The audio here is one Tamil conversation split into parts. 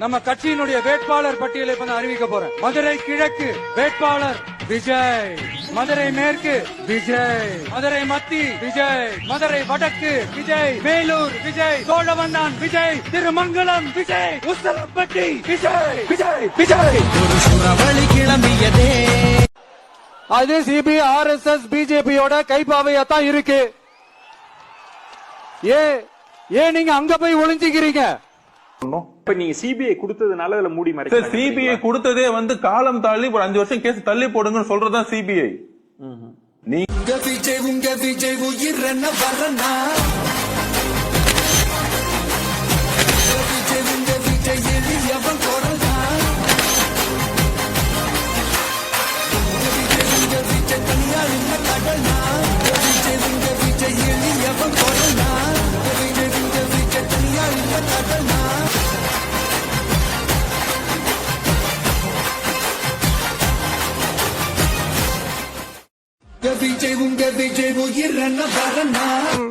நம்ம கட்சியினுடைய வேட்பாளர் பட்டியலை இப்ப நான் அறிவிக்க போறேன். மதுரை கிழக்கு வேட்பாளர் விஜய் மதுரை மேற்கு விஜய் மதுரை மத்தி விஜய் மதுரை வடக்கு விஜய் வேலூர் விஜய் சோழவண்ணான் விஜய் திருமங்கலம் விஜய் உசலப்பட்டி விஜய் விஜய் விஜய். அது சிபி ஆர் எஸ் எஸ் பிஜேபியோட கைப்பாவையா தான் இருக்கு. ஏ ஏன் நீங்க அங்க போய் ஒளிஞ்சுக்கிறீங்க? இப்ப நீங்க சிபிஐ கொடுத்ததுனால அதுல மூடி சார் சிபிஐ கொடுத்ததே வந்து காலம் தள்ளி ஒரு அஞ்சு வருஷம் கேஸ் தள்ளி போடுங்கன்னு சொல்றதுதான் சிபிஐ நீ விஜய் உங்க விஜய் உயிர் என்ன வரனா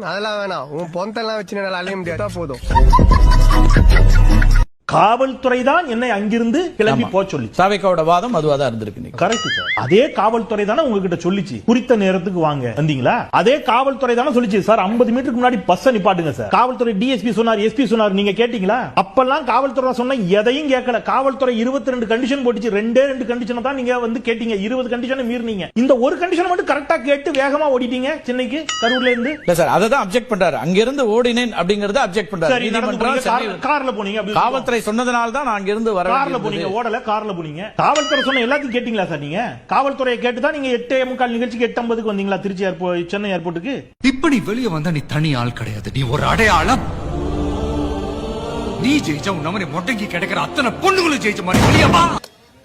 அதெல்லாம் வேணாம். உன் பொந்தெல்லாம் வச்சு நல்லா அழிய முடியாது? போதும். காவல்துறை தான் என்னை அங்கிருந்து கிளம்பி போக சொல்லிச்சு சாவிக்காவோட வாதம் அதுவா தான் இருந்திருக்கு. கரெக்ட் சார் அதே காவல்துறை தானே உங்ககிட்ட சொல்லிச்சு. குறித்த நேரத்துக்கு வாங்க. வந்தீங்களா? அதே காவல்துறை தானே சொல்லிச்சு சார் 50 மீட்டருக்கு முன்னாடி பஸ் நிப்பாட்டுங்க சார் காவல்துறை டிஎஸ்பி சொன்னார் எஸ்பி சொன்னார். நீங்க கேட்டீங்களா? அப்பெல்லாம் காவல்துறை சொன்ன எதையும் கேட்கல. காவல்துறை 22 ரெண்டு கண்டிஷன் போட்டுச்சு. ரெண்டே ரெண்டு கண்டிஷன் தான் நீங்க வந்து கேட்டீங்க. இருபது கண்டிஷனை மீறினீங்க. இந்த ஒரு கண்டிஷனை மட்டும் கரெக்டா கேட்டு வேகமா ஓடிட்டீங்க சென்னைக்கு கரூர்ல இருந்து? இல்ல சார் அதை தான் அப்செக்ட் பண்றாரு. அங்கிருந்து ஓடினேன் அப்படிங்கறத அப்செக்ட் பண்றாரு. போனீங்க, கார்ல போனீங்க அப்படி சொன்னதுனால தான் நான் அங்கிருந்து வர கார்ல போனீங்க. ஓடல கார்ல போனீங்க. காவல்துறை சொன்ன எல்லாத்தையும் கேட்டீங்களா சார் நீங்க? காவல்துறையை கேட்டு தான் நீங்க எட்டு முக்கால் நிகழ்ச்சிக்கு எட்டு ஐம்பதுக்கு வந்தீங்களா திருச்சி ஏர்போர்ட் சென்னை ஏர்போர்ட்டுக்கு இப்ப நீ வெளியே வந்தா நீ தனி ஆள் கிடையாது. நீ ஒரு அடையாளம். நீ ஜெயிச்சா உன் நம்மனை மொட்டைக்கு கிடைக்கிற அத்தனை பொண்ணுங்களும் ஜெயிச்ச மாதிரி வெளியே வா.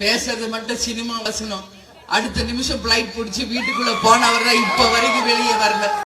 பேசுறது மட்டும் சினிமா வசனம். அடுத்த நிமிஷம் பிளைட் பிடிச்சி வீட்டுக்குள்ள போனவர் தான் இப்ப வரைக்கும் வெளியே வரல.